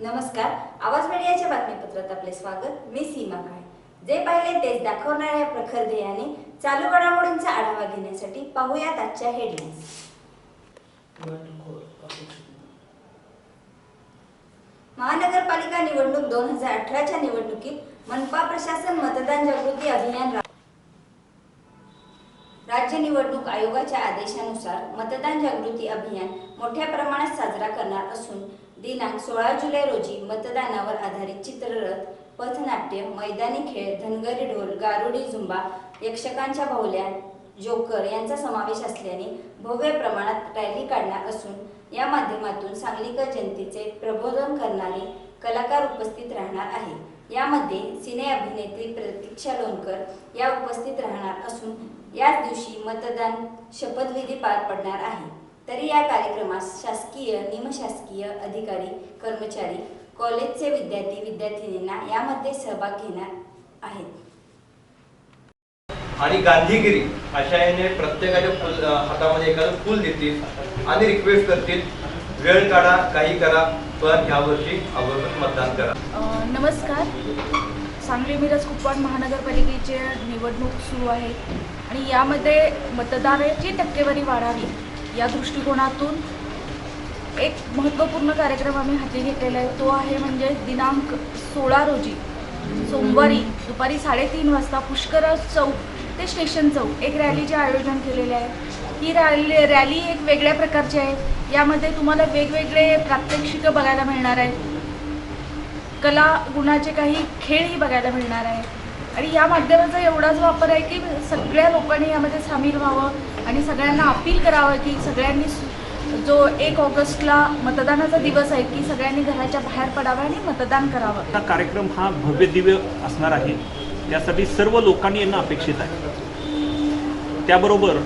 नमस्कार. आवाज मीडियाच्या बातमीपत्रात आपले स्वागत. मी सीमा काळे. जे पाहिले तेच दाखवणाऱ्या प्रखर ध्येयाने चालू घडामोडींचा आढावा घेण्यासाठी पाहूयात आजच्या हेडलाईन्स महानगरपालिका निवडणूक दोन हजार अठराच्या निवडणुकीत मनपा प्रशासन मतदान जागृती अभियान राज्य निवडणूक आयोगाच्या आदेशानुसार मतदान जागृती अभियान मोठ्या प्रमाणात साजरा करणार असून दिनांक सोळा जुलै रोजी मतदानावर आधारित चित्ररथ पथनाट्य मैदानी खेळ धनगरी ढोल गारुडी झुंबा यक्षकांच्या बाहुल्या जोकर यांचा समावेश असल्याने भव्य प्रमाणात रॅली काढणार असून या माध्यमातून सांगलीकर जनतेचे प्रबोधन करणारे कलाकार उपस्थित राहणार आहे यामध्ये सिने अभिनेत्री प्रतीक्षा लोणकर या उपस्थित राहणार असून याच दिवशी मतदान शपथविधी पार पडणार आहे. तरी या कार्यक्रमास शासकीय निमशासकीय अधिकारी कर्मचारी कॉलेजचे विद्यार्थी विद्यार्थिनींना यामध्ये सहभाग घेणार आहेत. आणि गांधीगिरी अशा याने प्रत्येकाच्या फुल हातामध्ये एखादं फुल देतील आणि रिक्वेस्ट करतील वेळ काढा काही करा पण ह्या वर्षी आवर्जून मतदान करा. नमस्कार. सांगली मिरज कुपवाड महानगरपालिकेचे निवडणूक सुरू आहे आणि यामध्ये मतदाराची टक्केवारी वाढावी या दृष्टिकोनातून एक महत्त्वपूर्ण कार्यक्रम आम्ही हाती घेतलेला आहे. तो आहे म्हणजे दिनांक सोळा रोजी सोमवारी दुपारी साडेतीन वाजता पुष्कर चौक ते स्टेशन चौक एक रॅलीचे आयोजन केलेले आहे. ही रॅली रॅली एक वेगळ्या प्रकारची आहे. यामध्ये तुम्हाला वेगवेगळे प्रात्यक्षिकं बघायला मिळणार आहे कला गुणाचे काही खेळही बघायला मिळणार आहे आणि या माध्यमाचा एवढाच वापर आहे की सगळ्या लोकांनी यामध्ये सामील व्हावं आणि सगळ्यांना अपील करावं की सगळ्यांनी सु- जो एक ऑगस्टला मतदानाचा दिवस आहे की सगळ्यांनी घराच्या बाहेर पडावं आणि मतदान करावं. हा कार्यक्रम हा भव्य दिव्य असणार आहे. त्यासाठी सर्व लोकांनी येणं अपेक्षित आहे. त्याबरोबर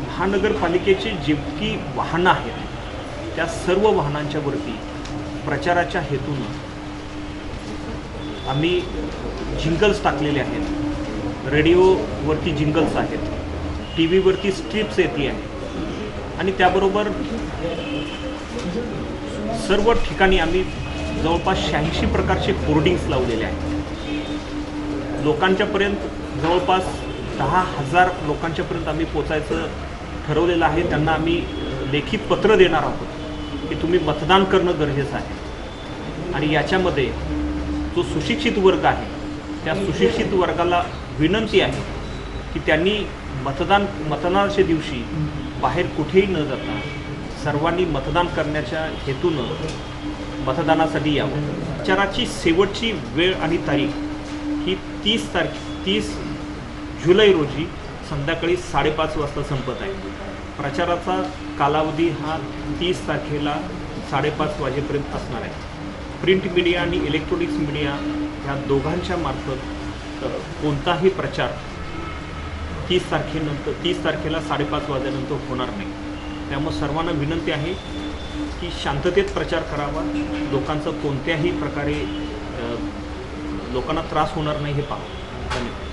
महानगरपालिकेची जितकी वाहनं आहेत त्या सर्व वाहनांच्या वरती प्रचाराच्या हेतूनं आम्ही जिंगल्स टाकलेले आहेत. रेडिओवरती जिंगल्स आहेत. टी व्हीवरती स्ट्रिप्स येते आहेत. आणि त्याबरोबर सर्व ठिकाणी आम्ही जवळपास शहाऐंशी प्रकारचे होर्डिंग्स लावलेले आहेत. लोकांच्यापर्यंत जवळपास दहा हजार लोकांच्यापर्यंत आम्ही पोचायचं ठरवलेलं आहे. त्यांना आम्ही लेखी पत्र देणार आहोत की तुम्ही मतदान करणं गरजेचं आहे. आणि याच्यामध्ये जो सुशिक्षित वर्ग आहे त्या सुशिक्षित वर्गाला विनंती आहे की त्यांनी मतदान मतदानाच्या दिवशी बाहेर कुठेही न जाता सर्वांनी मतदान करण्याच्या हेतूनं मतदानासाठी यावं. प्रचाराची शेवटची वेळ आणि तारीख ही तीस तारीख तीस जुलै रोजी संध्याकाळी साडेपाच वाजता संपत आहे. प्रचाराचा कालावधी हा तीस तारखेला साडेपाच वाजेपर्यंत असणार आहे. प्रिंट मीडिया आणि इलेक्ट्रॉनिक्स मीडिया ह्या दोघांच्या मार्फत कोणताही प्रचार तीस तारखेनंतर तीस तारखेला साडेपाच वाजल्यानंतर होणार नाही. त्यामुळे सर्वांना विनंती आहे की शांततेत प्रचार करावा. लोकांचं कोणत्याही प्रकारे लोकांना त्रास होणार नाही हे पाहा धन्यवाद.